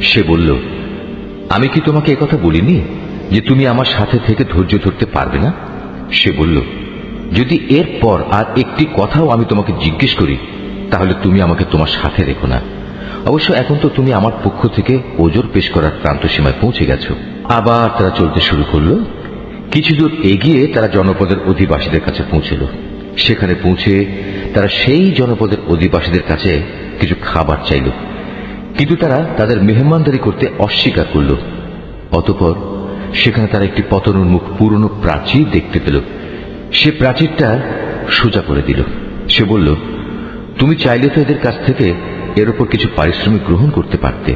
সে বলল, আমি কি তোমাকে একথা বলিনি যে তুমি আমার সাথে থেকে ধৈর্য ধরতে পারবে না? সে বলল, যদি এরপর আর একটি কথাও আমি তোমাকে জিজ্ঞেস করি, তাহলে তুমি আমাকে তোমার সাথে রেখো না। অবশ্য এখন তো তুমি আমার পক্ষ থেকে ওজোর পেশ করার প্রান্ত সীমায় পৌঁছে গেছো। আবার তারা চলতে শুরু করল। কিছু দূর এগিয়ে তারা জনপদের অধিবাসীদের কাছে পৌঁছল। সেখানে পৌঁছে তারা সেই জনপদের অধিবাসীদের কাছে কিছু খাবার চাইল। কিন্তু তারা তাদের মেহমানদারি করতে অস্বীকার করল। অতপর সেখানে তারা একটি পতনোন্মুখ পুরনো প্রাচীর দেখতে পেল। সে প্রাচীরটা সোজা করে দিল। সে বলল, তুমি চাইলে তো এদের কাছ থেকে এর ওপর কিছু পারিশ্রমিক গ্রহণ করতে পারতে।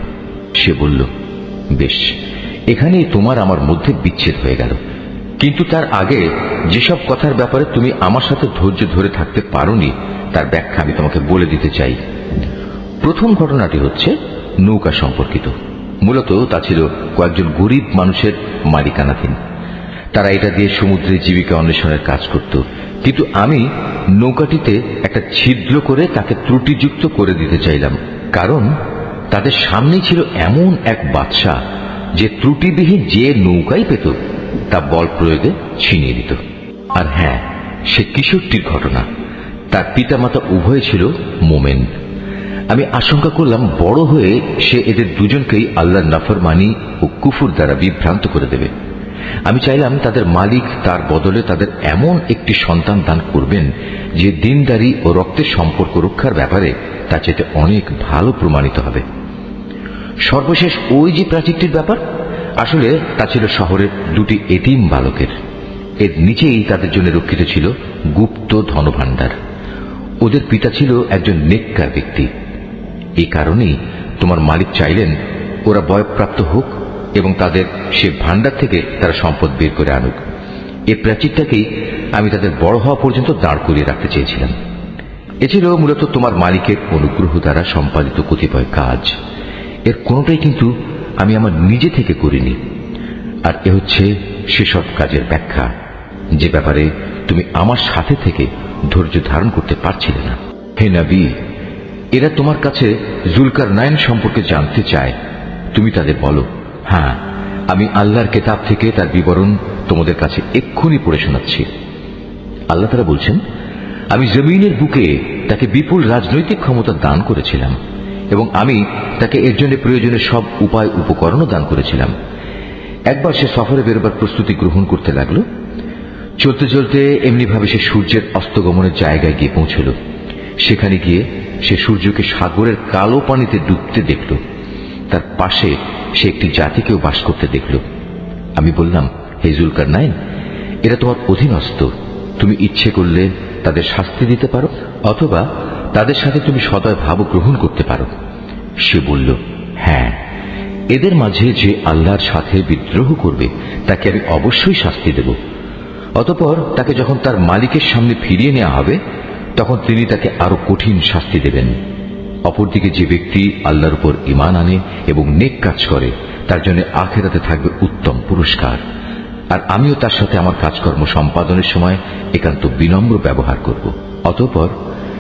সে বলল, বেশ, এখানেই তোমার আমার মধ্যে বিচ্ছেদ হয়ে গেল। কিন্তু তার আগে যেসব কথার ব্যাপারে তুমি আমার সাথে ধৈর্য ধরে থাকতে পারোনি, তার ব্যাখ্যা আমি তোমাকে বলে দিতে চাই। প্রথম ঘটনাটি হচ্ছে নৌকা সম্পর্কিত। মূলত তা ছিল কয়েকজন গরিব মানুষের মালিকানাধীন। তারা এটা দিয়ে সমুদ্রে জীবিকা অন্বেষণের কাজ করত। কিন্তু আমি নৌকাটিতে একটা ছিদ্র করে তাকে ত্রুটিযুক্ত করে দিতে চাইলাম। কারণ তাদের সামনেই ছিল এমন এক বাদশা যে ত্রুটিবিহীন যে নৌকাই পেত, তা বল প্রয়োগে ছিনিয়ে দিত আর হ্যাঁ সে কিশোরটির ঘটনা। তার পিতামাতা উভয় ছিল মোমেন। আমি আশঙ্কা করলাম বড় হয়ে সে এদের দুজনকেই আল্লাহর নাফরমানি ও কুফুর দ্বারা বিভ্রান্ত করে দেবে। আমি চাইলাম তাদের মালিক তার বদলে তাদের এমন একটি সন্তান দান করবেন যে দিনদারি ও রক্তের সম্পর্ক রক্ষার ব্যাপারে তা চেতে অনেক ভালো প্রমাণিত হবে। সর্বশেষ ওই যে প্রাচীরটির ব্যাপার? আসলে তা ছিল শহরের দুটি এতিম বালকের। এর নিচেই তাদের জন্য রক্ষিত ছিল গুপ্ত ধনভাণ্ডার। ওদের পিতা ছিল একজন নেককার ব্যক্তি। এই কারণেই তোমার মালিক চাইলেন ওরা বয়প্রাপ্ত হোক এবং তাদের সে ভাণ্ডার থেকে তারা সম্পদ বের করে আনুক। এই প্রাচীরটাকেই আমি তাদের বড় হওয়া পর্যন্ত দাঁড় করিয়ে রাখতে চেয়েছিলাম। এ ছিল মূলত তোমার মালিকের অনুগ্রহ দ্বারা সম্পাদিত কতিপয় কাজ। এর কোনোটাই কিন্তু আমি আমার নিজে থেকে করিনি। আর এ হচ্ছে সেসব কাজের ব্যাখ্যা, যে ব্যাপারে তুমি আমার সাথে থেকে ধৈর্য ধারণ করতে পারছিলে না। হে নবী এরা তোমার কাছে জুলকার নায়ন সম্পর্কে জানতে চায়। তুমি তাদের বলো। হ্যাঁ আমি আল্লাহর কেতাব থেকে তার বিবরণ তোমাদের কাছে এক্ষুনি পড়ে শোনাচ্ছি। আল্লাহ তারা বলছেন, আমি জমিনের বুকে তাকে বিপুল রাজনৈতিক ক্ষমতা দান করেছিলাম এবং আমি তাকে এর জন্য প্রয়োজনীয় সব উপায় উপকরণও দান করেছিলাম। একবার সে সফরে বেরোবার প্রস্তুতি গ্রহণ করতে লাগল। চলতে চলতে এমনিভাবে সে সূর্যের অস্তগমনের জায়গায় গিয়ে পৌঁছল। সেখানে গিয়ে সে সূর্যকে সাগরের কালো পানিতে ডুবতে দেখল। তার পাশে সে একটি জাতিকেও বাস করতে দেখল। আমি বললাম, হে জুলকার নাইন এরা তোমার অধীনস্থ। তুমি ইচ্ছে করলে তাদের শাস্তি দিতে পারো, অথবা তাদের সাথে তুমি সদয় ভাব গ্রহণ করতে পারো। সে বলল হ্যাঁ এদের মাঝে যে আল্লাহর সাথে বিদ্রোহ করবে, তাকে আমি অবশ্যই শাস্তি দেব। অতপর তাকে যখন তার মালিকের সামনে ফিরিয়ে নেওয়া হবে তখন তিনি তাকে আরও কঠিন শাস্তি দেবেন। অপরদিকে যে ব্যক্তি আল্লাহর উপর ইমান আনে এবং নেক কাজ করে, তার জন্য আখেরাতে থাকবে উত্তম পুরস্কার। আর আমিও তার সাথে আমার কাজকর্ম সম্পাদনের সময় একান্ত বিনম্র ব্যবহার করব। অতঃপর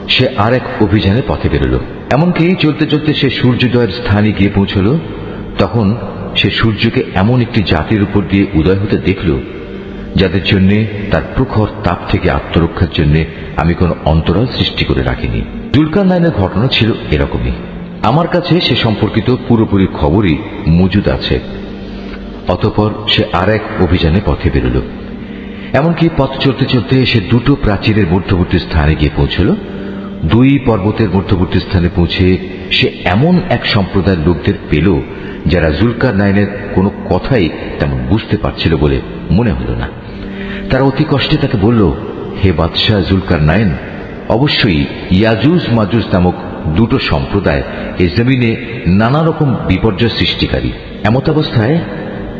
সে আর এক অভিযানে পথে বেরোল। এমনকি চলতে চলতে সে সূর্যোদয়ের স্থানে গিয়ে পৌঁছল, তখন সে সূর্যকে এমন একটি জাতির উপর দিয়ে উদয় হতে দেখল যাদের জন্য তার প্রখর তাপ থেকে আত্মরক্ষার জন্য আমি কোনো অন্তরাল সৃষ্টি করে রাখিনি। দুলকার নাইনের ঘটনা ছিল এরকমই। আমার কাছে সে সম্পর্কিত পুরোপুরি খবরই মজুদ আছে। অতপর সে আর এক অভিযানে পথে বেরোল। এমনকি পথ চলতে চলতে সে দুটো প্রাচীরের মধ্যবর্তী স্থানে গিয়ে পৌঁছল। দুই পর্বতের মধ্যবর্তী স্থানে পৌঁছে সে এমন এক সম্প্রদায়ের লোকদের পেল, যারা জুলকার নাইনের কোনো কথাই তেমন বুঝতে পারছিল বলে মনে হল না। তারা অতি কষ্টে তাকে বলল, হে বাদশাহ জুলকার নায়েন অবশ্যই ইয়াজুজ মাজুজ নামক দুটো সম্প্রদায় এ জমিনে নানা রকম বিপর্যয় সৃষ্টিকারী। এমত অবস্থায়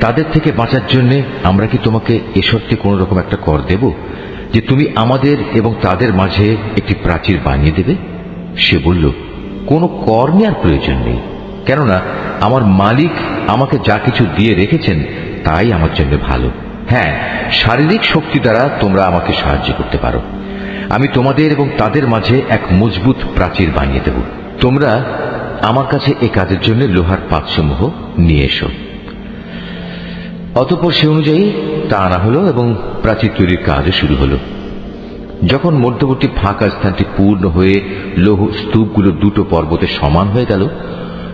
তাদের থেকে বাঁচার জন্য আমরা কি তোমাকে এ শর্তে কোন রকম একটা কর দেব, যে তুমি আমাদের এবং তাদের মাঝে একটি প্রাচীর বানিয়ে দেবে? সে বলল, কোনো কর নেওয়ার প্রয়োজন নেই। কেননা আমার মালিক আমাকে যা কিছু দিয়ে রেখেছেন তাই আমার জন্য ভালো। হ্যাঁ শারীরিক শক্তি দ্বারা তোমরা আমাকে সাহায্য করতে পারো। আমি তোমাদের এবং তাদের মাঝে এক মজবুত প্রাচীর বানিয়ে দেব। তোমরা আমার কাছে এ কাজের জন্য লোহার পাতসমূহ নিয়ে এসো। অতঃপর সে অনুযায়ী তা আনা হলো এবং প্রাচীর তৈরির কাজও শুরু হলো। যখন মধ্যবর্তী ফাঁকা স্থানটি পূর্ণ হয়ে লৌহ স্তূপগুলো দুটো পর্বতে সমান হয়ে গেল,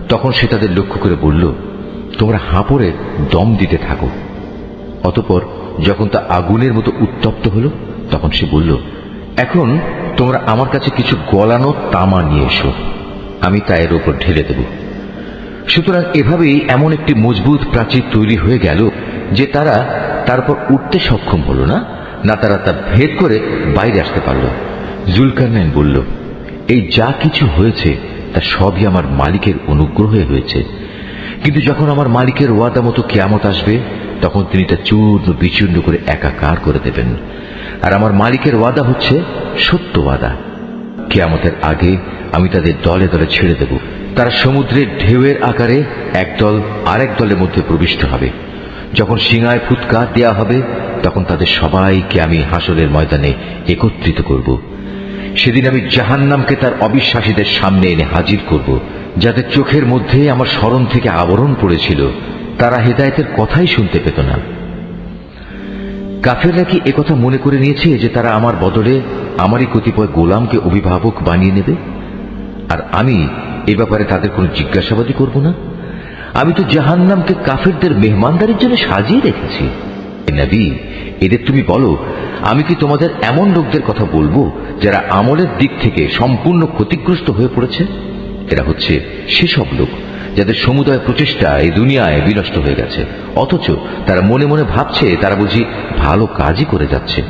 তখন সে তাদের লক্ষ্য করে বলল, তোমরা হাঁপড়ে দম দিতে থাকো। অতপর যখন তা আগুনের মতো উত্তপ্ত হলো, তখন সে বলল, এখন তোমরা আমার কাছে কিছু গলানো তামা নিয়ে এসো, আমি তা এর উপর ঢেলে দেব। সুতরাং এভাবেই এমন একটি মজবুত প্রাচীর তৈরি হয়ে গেল যে তারা তারপর উঠতে সক্ষম হলো না না তারা তা ভেদ করে বাইরে আসতে পারল। জুলকারনাইন বলল, এই যা কিছু হয়েছে, তা সবই আমার মালিকের অনুগ্রহে হয়েছে। কিন্তু যখন আমার মালিকের ওয়াদা মতো কেয়ামত আসবে তখন তিনি তা চূর্ণ বিচূর্ণ করে একাকার করে দেবেন। আর আমার মালিকের ওয়াদা হচ্ছে সত্য ওয়াদা। কেয়ামতের আগে আমি তাদের দলে দলে ছেড়ে দেব। তারা সমুদ্রের ঢেউয়ের আকারে একদল আরেক দলের মধ্যে প্রবিষ্ট হবে। যখন সিঙায় ফুৎকা দেয়া হবে, তখন তাদের সবাইকে আমি হাসলের ময়দানে একত্রিত করব। সেদিন আমি জাহান্নামকে তার অবিশ্বাসীদের সামনে এনে হাজির করব, যাদের চোখের মধ্যে আমার স্মরণ থেকে আবরণ পড়েছিল। তারা হেদায়েতের কথাই শুনতে পেত না। কাফেররা কি একথা মনে করে নিয়েছে যে তারা আমার বদলে আমারই কতিপয় গোলামকে অভিভাবক বানিয়ে নেবে? আর আমি এ ব্যাপারে তাদের কোনো জিজ্ঞাসাবাদই করব না। আমি তো জাহান্নামকে কাফেরদের মেহমানদারির জন্য সাজিয়ে রেখেছি। এদের তুমি বলো, আমি কি তোমাদের এমন লোকদের কথা বলব যারা আমলের দিক থেকে সম্পূর্ণ ক্ষতিগ্রস্ত হয়ে পড়েছে? এরা হচ্ছে সেসব লোক। যাদের সমুদায় প্রচেষ্টা এই দুনিয়ায় বিনষ্ট হয়ে গেছে। অথচ তারা মনে মনে ভাবছে, তারা বুঝি ভালো কাজই করে যাচ্ছে।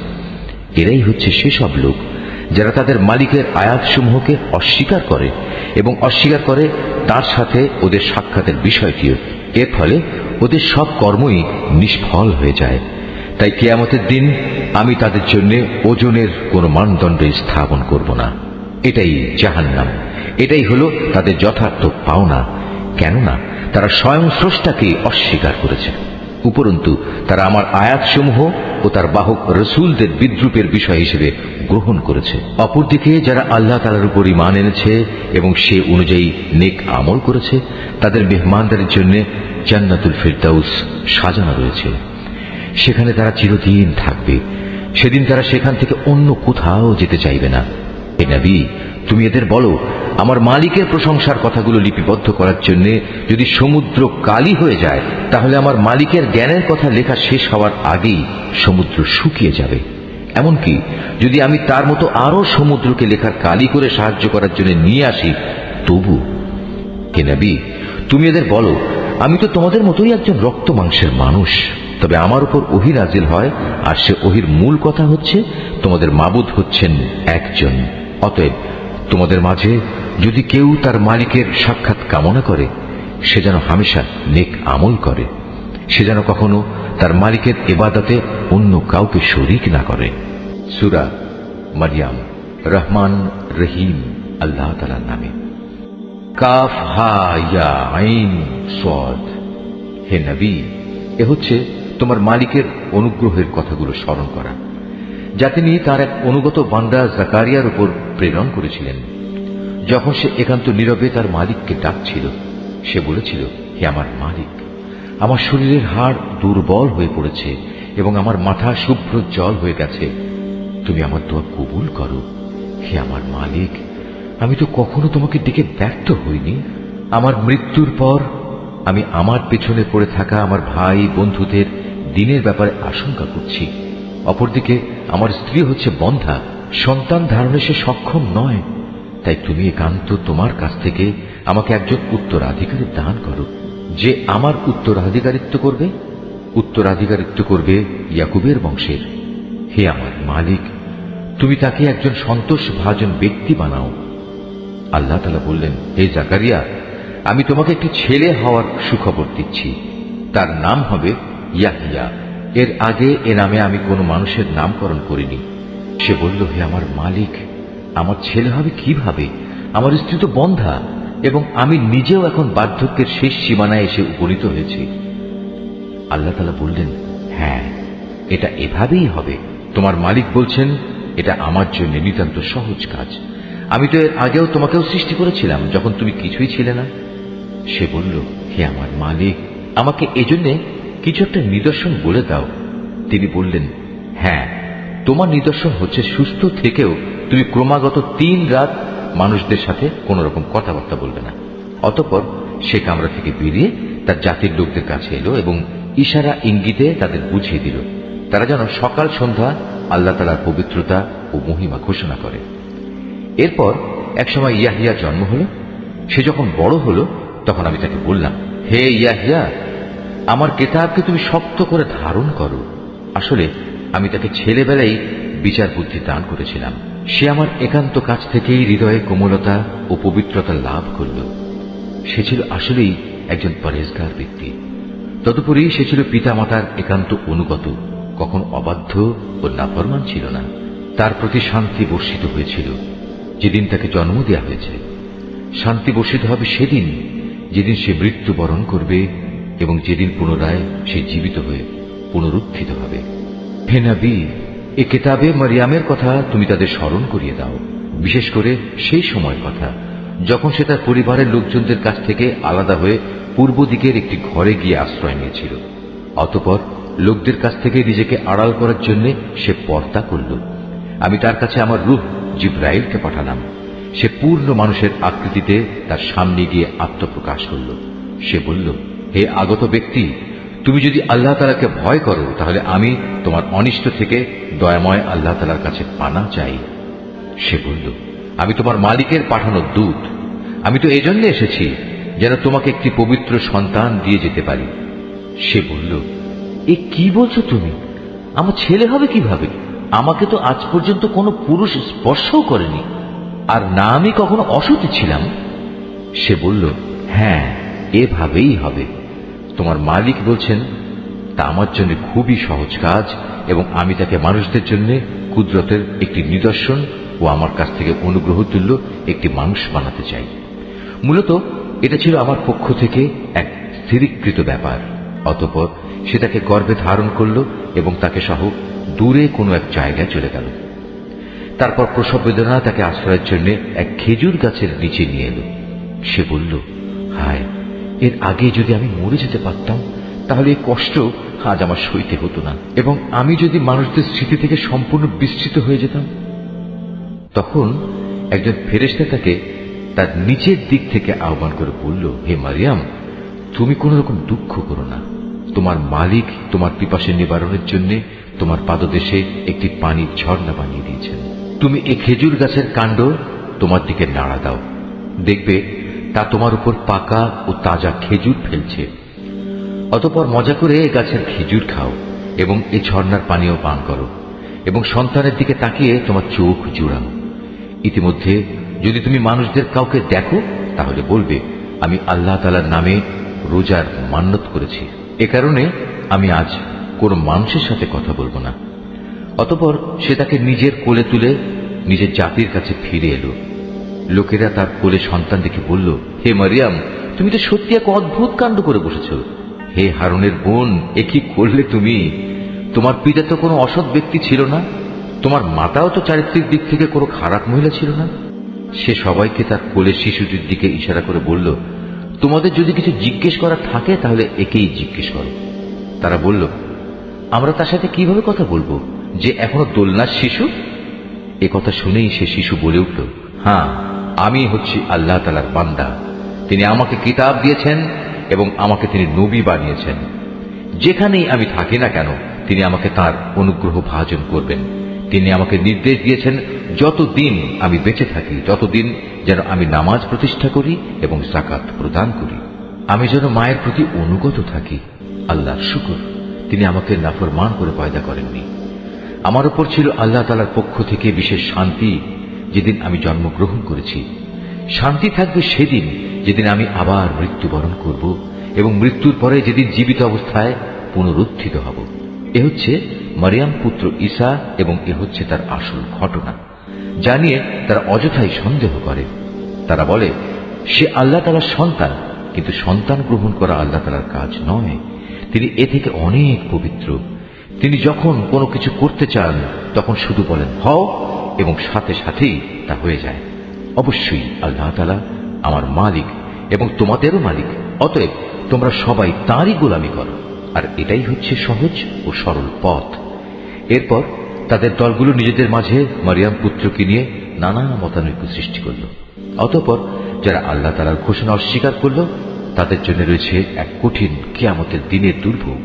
এরাই হচ্ছে সেসব লোক যারা তাদের মালিকের আয়াতসমূহকে অস্বীকার করে এবং অস্বীকার করে তার সাথে ওদের সাক্ষাতের বিষয়টিও। এর ফলে ওদের সব কর্মই নিষ্ফল হয়ে যায়। তাই কেয়ামতের দিন আমি তাদের জন্য ওজনের কোনো মানদণ্ড স্থাপন করব না। এটাই জাহান্নাম। এটাই হলো তাদের যথার্থ পাওনা। কেননা তারা স্বয়ং স্রষ্টাকে অস্বীকার করেছে। উপরন্তু, তারা আমার আয়াতসমূহ ও তার বাহক রসুলদের বিদ্রুপের বিষয় হিসেবে গ্রহণ করেছে। অপরদিকে, যারা আল্লাহ তালার উপর ইমান এনেছে এবং সে অনুযায়ী নেক আমল করেছে, তাদের মেহমানদারির জন্য জান্নাতুল ফিরদাউস সাজানো রয়েছে। সেখানে তারা চিরদিন থাকবে। সেদিন তারা সেখান থেকে অন্য কোথাও যেতে চাইবে না। এ নবী তুমি এদের বলো, আমার মালিকের প্রশংসার কথাগুলো লিপিবদ্ধ করার জন্য যদি সমুদ্র কালি হয়ে যায়, তাহলে আমার মালিকের জ্ঞানের কথা লেখা শেষ হওয়ার আগেই সমুদ্র শুকিয়ে যাবে। এমনকি যদি আমি তার মতো আরও সমুদ্রকে লেখার কালি করে সাহায্য করার জন্য নিয়ে আসি, তবু কে নবী, তুমি এদের বলো, আমি তো তোমাদের মতোই একজন রক্ত মাংসের মানুষ, তবে আমার উপর ওহি নাজিল হয়, আর সে ওহির মূল কথা হচ্ছে, তোমাদের মাবুদ হচ্ছেন একজন, অতএব তোমাদের মাঝে যদি কেউ তার মালিকের সাক্ষাৎ কামনা করে, সে যেন হামেশা নেক আমল করে। সে যেন কখনো তার মালিকের এবাদতে অন্য কাউকে শরিক না করে। সুরা মারিয়াম, রহমান রহিম, আল্লাহ তালার নামে। কাফ হা ইয়া আইন সদ। হে নবী, এ হচ্ছে তোমার মালিকের অনুগ্রহের কথাগুলো স্মরণ করা। যা তিনি তার এক অনুগত বান্দা জাকারিয়ার উপর প্রেরণ করেছিলেন। যখন সে একান্ত নীরবে তার মালিককে ডাকছিল, সে বলেছিল, হে আমার মালিক, আমার শরীরের হাড় দুর্বল হয়ে পড়েছে এবং আমার মাথা শুভ্র জল হয়ে গেছে। তুমি আমার দোয়া কবুল করো। হে আমার মালিক, আমি তো কখনো তোমাকে ডেকে ব্যর্থ হইনি। আমার মৃত্যুর পর আমি আমার পেছনে পড়ে থাকা আমার ভাই বন্ধুদের দিনের ব্যাপারে আশঙ্কা করছি। অপরদিকে, আমার স্ত্রী হচ্ছে বন্ধা। সন্তান ধারণে সে সক্ষম নয়। তাই তুমি একান্ত তোমার কাছ থেকে আমাকে একজন উত্তরাধিকারী দান করো। যে আমার উত্তরাধিকারিত্ব করবে উত্তরাধিকারিত্ব করবে ইয়াকুবের বংশের। হে আমার মালিক, তুমি তাকে একজন সন্তোষ ভাজন ব্যক্তি বানাও। আল্লাহ তালা বললেন, হে জাকারিয়া, আমি তোমাকে একটি ছেলে হওয়ার সুখবর দিচ্ছি। তার নাম হবে ইয়াহিয়া। এর আগে এ নামে আমি কোনো মানুষের নামকরণ করিনি। সে বলল, হে আমার মালিক, আমার ছেলে হবে কীভাবে? আমার স্ত্রী তো বন্ধা, এবং আমি নিজেও এখন বার্ধক্যের শেষ সীমানায় এসে উপনীত হয়েছি। আল্লাহ তালা বললেন হ্যাঁ এটা এভাবেই হবে। তোমার মালিক বলছেন, এটা আমার জন্য নিতান্ত সহজ কাজ। আমি তো এর আগেও তোমাকেও সৃষ্টি করেছিলাম, যখন তুমি কিছুই ছিলে না। সে বলল, হে আমার মালিক, আমাকে এজন্যে কিছু একটা নিদর্শন বলে দাও। তিনি বললেন হ্যাঁ তোমার নিদর্শন হচ্ছে সুস্থ থেকেও তুমি ক্রমাগত তিন রাত মানুষদের সাথে কোন রকম কথাবার্তা বলবে না। অতপর সে কামরা থেকে বেরিয়ে তার জাতির লোকদের কাছে এলো এবং ইশারা ইঙ্গিতে তাদের বুঝিয়ে দিল, তারা যেন সকাল সন্ধ্যা আল্লাহ তালার পবিত্রতা ও মহিমা ঘোষণা করে। এরপর একসময় ইয়াহিয়া জন্ম হলো। সে যখন বড় হলো, তখন আমি তাকে বললাম, হে ইয়াহিয়া আমার কেতাবকে তুমি শক্ত করে ধারণ করো। আসলে, আমি তাকে ছেলেবেলায় বিচার বুদ্ধি দান করেছিলাম। সে আমার একান্ত কাছ থেকেই হৃদয়ে কোমলতা ও পবিত্রতা লাভ করল। সে ছিল আসলেই একজন পরেজগার ব্যক্তি। তদুপরি সে ছিল পিতামাতার একান্ত অনুগত, কখন অবাধ্য ও নাফরমান ছিল না। তার প্রতি শান্তি বর্ষিত হয়েছিল, যেদিন তাকে জন্ম দেওয়া হয়েছে। শান্তি বর্ষিত হবে সেদিন, যেদিন সে মৃত্যুবরণ করবে এবং যেদিন পুনরায় সে জীবিত হয়ে পুনরুত্থিত হবে। হে নবী, এ কেতাবে মারিয়ামের কথা তুমি তাদের স্মরণ করিয়ে দাও। বিশেষ করে সেই সময় কথা, যখন সে তার পরিবারের লোকজনদের কাছ থেকে আলাদা হয়ে পূর্ব দিকের একটি ঘরে গিয়ে আশ্রয় নিয়েছিল। অতপর লোকদের কাছ থেকে নিজেকে আড়াল করার জন্য সে পর্দা করল। আমি তার কাছে আমার রূহ জিব্রাইলকে পাঠালাম। সে পূর্ণ মানুষের আকৃতিতে তার সামনে গিয়ে আত্মপ্রকাশ করল। সে বলল হে আগত ব্যক্তি, তুমি যদি আল্লাহ তালাকে ভয় করো, তাহলে আমি তোমার অনিষ্ট থেকে দয়াময় আল্লাহ তালার কাছে পানা চাই। সে বলল, আমি তোমার মালিকের পাঠানো দূত। আমি তো এজন্য এসেছি যেন তোমাকে একটি পবিত্র সন্তান দিয়ে যেতে পারি। সে বলল, এ কি বলছো তুমি? আমার ছেলে হবে কীভাবে? আমাকে তো আজ পর্যন্ত কোনো পুরুষ স্পর্শও করেনি। আর না আমি কখনো অসতী ছিলাম? সে বলল হ্যাঁ এভাবেই হবে। তোমার মালিক বলছেন, তা আমার জন্য খুবই সহজ কাজ এবং আমি তাকে মানুষদের জন্য কুদরতের একটি নিদর্শন ও আমার কাছ থেকে অনুগ্রহ তুল্য একটি মানুষ বানাতে চাই। মূলত এটা ছিল আমার পক্ষ থেকে এক স্থিরীকৃত ব্যাপার। অতপর সে তাকে গর্বে ধারণ করল এবং তাকে সহ দূরে কোনো এক জায়গায় চলে গেল। তারপর প্রসব বেদনা তাকে আশ্রয়ের জন্য এক খেজুর গাছের নিচে নিয়ে এলো। সে বলল, হায় এর আগে যদি আমি মরে যেতে পারতাম, তাহলে এই কষ্ট আজ আমার সইতে হতো না। এবং আমি যদি মানুষদের স্মৃতি থেকে সম্পূর্ণ বিস্তৃত হয়ে যেতাম, তখন একজন ফেরেস্তা তাকে তার নিচের দিক থেকে আহ্বান করে বলল, হে মারিয়াম, তুমি কোন রকম দুঃখ করো না। তোমার মালিক তোমার পিপাসে নিবারণের জন্য তোমার পাদদেশে একটি পানির ঝর্ণা বানিয়ে দিয়েছেন। তুমি এই খেজুর গাছের কাণ্ড তোমার দিকে নাড়া দাও। দেখবে তা তোমার উপর পাকা ও তাজা খেজুর ফেলছে। অতপর মজা করে এ গাছের খেজুর খাও এবং এ ঝর্ণার পানীয় পান করো এবং সন্তানের দিকে তাকিয়ে তোমার চোখ জুড়াও। ইতিমধ্যে যদি তুমি মানুষদের কাউকে দেখো, তাহলে বলবে, আমি আল্লাহ তালার নামে রোজার মান্যত করেছি। এ কারণে আমি আজ কোনো মানুষের সাথে কথা বলব না। অতপর সে তাকে নিজের কোলে তুলে নিজের জাতির কাছে ফিরে এলো। লোকেরা তার কোলে সন্তান দেখে বলল, হে মারিয়াম, তুমি তো সত্যি এক অদ্ভুত কাণ্ড করে বসেছ। হে হারুনের বোন, এ কি করলে তুমি? তোমার পিতা তো কোনো অসৎ ব্যক্তি ছিল না। তোমার মাতাও তো চারিত্রিক দিক থেকে কোনো খারাপ মহিলা ছিল না। সে সবাইকে তার কোলে শিশুটির দিকে ইশারা করে বলল, তোমাদের যদি কিছু জিজ্ঞেস করা থাকে, তাহলে একেই জিজ্ঞেস করো। তারা বলল, আমরা তার সাথে কীভাবে কথা বলব? যে এখনও দোলনার শিশু? এ কথা শুনেই সে শিশু বলে উঠল হ্যাঁ আমি হচ্ছি আল্লাহ তালার বান্দা। তিনি আমাকে কিতাব দিয়েছেন এবং আমাকে তিনি নবী বানিয়েছেন। যেখানেই আমি থাকি না কেন, তিনি আমাকে তার অনুগ্রহ ভাজন করবেন। তিনি আমাকে নির্দেশ দিয়েছেন, যতদিন আমি বেঁচে থাকি, ততদিন যেন আমি নামাজ প্রতিষ্ঠা করি এবং জাকাত প্রদান করি। আমি যেন মায়ের প্রতি অনুগত থাকি। আল্লাহর শুকর, তিনি আমাকে নাফরমান করে পয়দা করেননি। আমার উপর ছিল আল্লাহ তালার পক্ষ থেকে বিশেষ শান্তি যেদিন আমি জন্মগ্রহণ করেছি, শান্তি থাকবে সেদিন যেদিন আমি আবার মৃত্যুবরণ করব এবং মৃত্যুর পরে যেদিন জীবিত অবস্থায় পুনরুত্থিত হব। এ হচ্ছে মারিয়াম পুত্র ঈসা এবং এ হচ্ছে তার আসল ঘটনা জানিয়ে তারা অযথাই সন্দেহ করে। তারা বলে, সে আল্লাহ তালার সন্তান, কিন্তু সন্তান গ্রহণ করা আল্লাহ তালার কাজ নয়। তিনি এ থেকে অনেক পবিত্র। তিনি যখন কোনো কিছু করতে চান, তখন শুধু বলেন, হও এবং সাথে সাথেই তা হয়ে যায়। অবশ্যই আল্লাহ তালা আমার মালিক এবং তোমাদেরও মালিক। অতএব তোমরা সবাই তাঁরই গোলামি করো। আর এটাই হচ্ছে সহজ ও সরল পথ। এরপর তাদের দলগুলো নিজেদের মাঝে মারিয়াম পুত্রকে নিয়ে নানা মতানৈক্য সৃষ্টি করল। অতঃপর যারা আল্লাহ তালার ঘোষণা অস্বীকার করল, তাদের জন্য রয়েছে এক কঠিন কেয়ামতের দিনের দুর্ভোগ।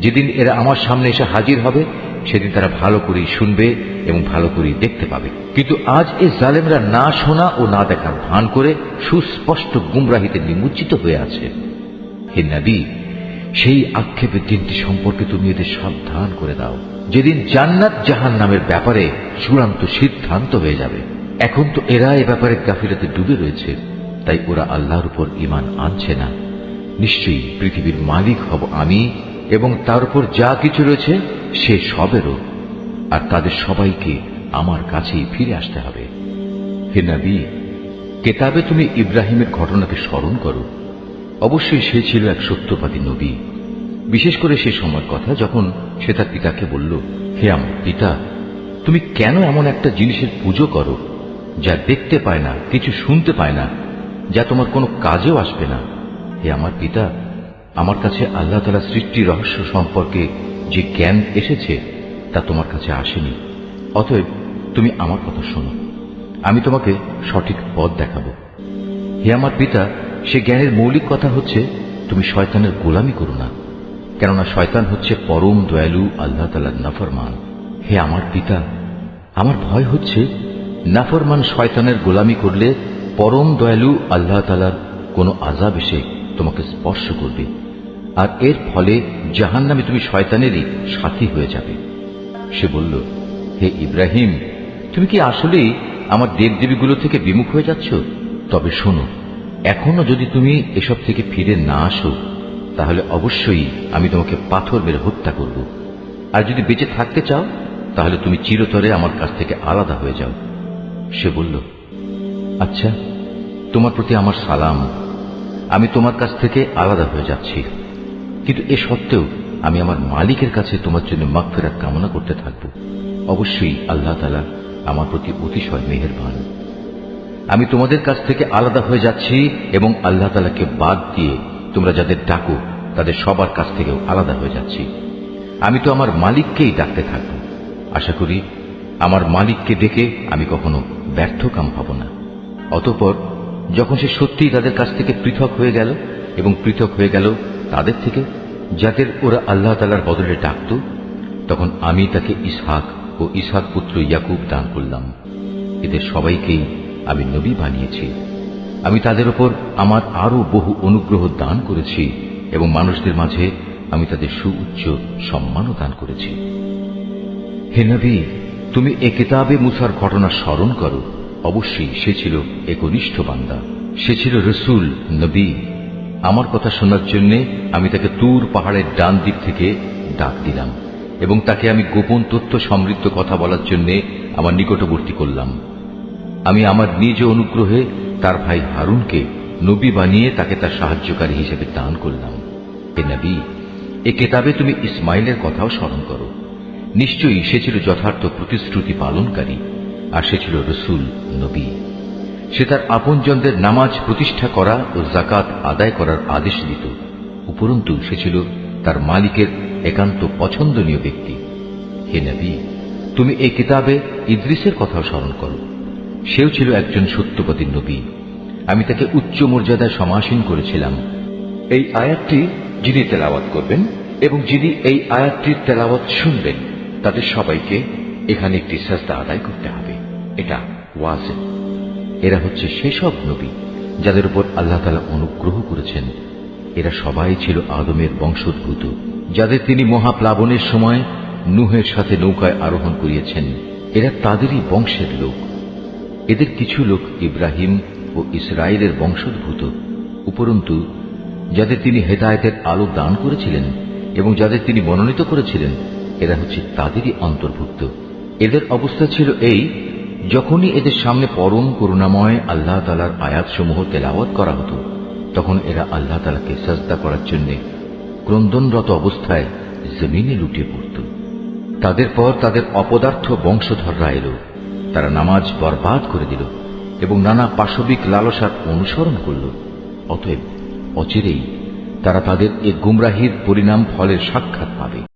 যেদিন এরা আমার সামনে এসে হাজির হবে সেদিন তারা ভালো করেই শুনবে এবং ভালো করেই দেখতে পাবে। কিন্তু আজ এই জালেমরা না শোনা ও না দেখার ভান করে সুস্পষ্ট গুমরাহিতে নিমজ্জিত হয়ে আছে। হে নবী, সেই আক্ষেপের দিনটি সম্পর্কে তুমি এদের সাবধান করে দাও। যেদিন জান্নাত জাহান নামের ব্যাপারে চূড়ান্ত সিদ্ধান্ত হয়ে যাবে, এখন তো এরা এ ব্যাপারে গাফিরাতে ডুবে রয়েছে, তাই ওরা আল্লাহর উপর ইমান আনছে না। নিশ্চয়ই পৃথিবীর মালিক হব আমি এবং তার উপর যা কিছু রয়েছে সে সবেরও, আর তাদের সবাইকে আমার কাছেই ফিরে আসতে হবে। হে নবী, কেতাবে তুমি ইব্রাহিমের ঘটনাকে স্মরণ করো। অবশ্যই সে ছিল এক সত্যবাদী নবী। বিশেষ করে সে সময়ের কথা যখন সে তার পিতাকে বলল, হে আমার পিতা, তুমি কেন এমন একটা জিনিসের পুজো করো, যা দেখতে পায় না, কিছু শুনতে পায় না, যা তোমার কোনো কাজেও আসবে না? হে আমার পিতা, আমার কাছে আল্লাহ তালা সৃষ্টির রহস্য সম্পর্কে যে জ্ঞান এসেছে তা তোমার কাছে আসেনি, অতএব তুমি আমার কথা শোনো। আমি তোমাকে সঠিক পথ দেখাবো। হে আমার পিতা, সে জ্ঞানের মৌলিক কথা হচ্ছে, তুমি শয়তানের গোলামি করো না, কেননা শয়তান হচ্ছে পরম দয়ালু, আল্লাহ তালার নাফরমান। হে আমার পিতা, আমার ভয় হচ্ছে, নাফরমান শয়তানের গোলামি করলে পরম দয়ালু, আল্লাহ তালার কোনো আজাব এসে তোমাকে স্পর্শ করবে। আর এর ফলে জাহান নামে তুমি শয়তানেরই সাথী হয়ে যাবে। সে বলল, হে ইব্রাহিম, তুমি কি আসলেই আমার দেবদেবীগুলো থেকে বিমুখ হয়ে যাচ্ছ? তবে শোনো, এখনও যদি তুমি এসব থেকে ফিরে না আসো, তাহলে অবশ্যই আমি তোমাকে পাথর মেরে হত্যা করব। আর যদি বেঁচে থাকতে চাও, তাহলে তুমি চিরতরে আমার কাছ থেকে আলাদা হয়ে যাও। সে বলল আচ্ছা তোমার প্রতি আমার সালাম। আমি তোমার কাছ থেকে আলাদা হয়ে যাচ্ছি। কিন্তু এ সত্ত্বেও আমি আমার মালিকের কাছে তোমার জন্য মাগফেরাত কামনা করতে থাকব। অবশ্যই আল্লাহ তালা আমার প্রতি অতিশয় মেহেরবান। আমি তোমাদের কাছ থেকে আলাদা হয়ে যাচ্ছি এবং আল্লাহ তালাকে বাদ দিয়ে তোমরা যাদের ডাকো, তাদের সবার কাছ থেকেও আলাদা হয়ে যাচ্ছি। আমি তো আমার মালিককেই ডাকতে থাকব। আশা করি আমার মালিককে ডেকে আমি কখনো ব্যর্থ কাম হব না। অতঃপর যখন সে সত্যিই তাদের কাছ থেকে পৃথক হয়ে গেল এবং পৃথক হয়ে গেল তাদের থেকে, যাদের ওরা আল্লাহ তালার বদলে ডাকত, তখন আমি তাকে ইসহাক ও ইসহাক পুত্র ইয়াকুব দান করলাম। এদের সবাইকেই আমি নবী বানিয়েছি। আমি তাদের ওপর আমার আরও বহু অনুগ্রহ দান করেছি এবং মানুষদের মাঝে আমি তাদের সুউচ্চ সম্মানও দান করেছি। হে নবী, তুমি এ কেতাবে মুসার ঘটনা স্মরণ করো। অবশ্যই সে ছিল একনিষ্ঠ বান্দা। সে ছিল রসুল, নবী। আমার কথা শোনার জন্য আমি তাকে তুর পাহাড়ের ডান দিক থেকে ডাক দিলাম এবং তাকে আমি গোপন তথ্য সমৃদ্ধ কথা বলার জন্য আমার নিকটবর্তী করলাম। আমি আমার নিজ অনুগ্রহে তার ভাই হারুনকে নবী বানিয়ে তাকে তার সাহায্যকারী হিসেবে দান করলাম। এ নবী, এ কেতাবে তুমি ইসমাইলের কথাও স্মরণ করো। নিশ্চয়ই সে ছিল যথার্থ প্রতিশ্রুতি পালনকারী আর সে ছিল রসুল, নবী। সে তার আপনজনদের নামাজ প্রতিষ্ঠা করা ও জাকাত আদায় করার আদেশ দিত। উপরন্তু সে ছিল তার মালিকের একান্ত পছন্দনীয় ব্যক্তি। হে নবী, তুমি এই কিতাবে ইদ্রিসের কথাও স্মরণ করো। সেও ছিল একজন সত্যপতির নবী। আমি তাকে উচ্চ মর্যাদায় সমাসীন করেছিলাম। এই আয়াতটি যিনি তেলাওয়াত করবেন এবং যিনি এই আয়াতটির তেলাওয়াত শুনবেন, তাদের সবাইকে এখানে একটি সাজদা আদায় করতে হবে। এটা ওয়াজেন এরা হচ্ছে সেসব নবী যাদের উপর আল্লাহ তালা অনুগ্রহ করেছেন। এরা সবাই ছিল আদমের বংশোদ্ভূত, যাদের তিনি মহাপ্লাবনের সময় নুহের সাথে নৌকায় আরোহণ করিয়েছেন। এরা তাদেরই বংশের লোক। এদের কিছু লোক ইব্রাহিম ও ইসরায়েলের বংশোদ্ভূত, উপরন্তু যাদের তিনি হেদায়তের আলো দান করেছিলেন এবং যাদের তিনি মনোনীত করেছিলেন, এরা হচ্ছে তাদেরই অন্তর্ভুক্ত। এদের অবস্থা ছিল এই যখনই এদের সামনে পরম করুণাময় আল্লাহ তালার আয়াতসমূহ তেলাওয়াত করা হতো, তখন এরা আল্লাহ তালাকে সাজদা করার জন্য ক্রন্দনরত অবস্থায় জমিনে লুটিয়ে পড়ত। তাদের পর তাদের অপদার্থ বংশধররা এলো। তারা নামাজ বরবাদ করে দিল এবং নানা পাশবিক লালসার অনুসরণ করল। অতএব অচিরেই তারা তাদের এ গুমরাহির পরিণাম ফলের সাক্ষাৎ পাবে।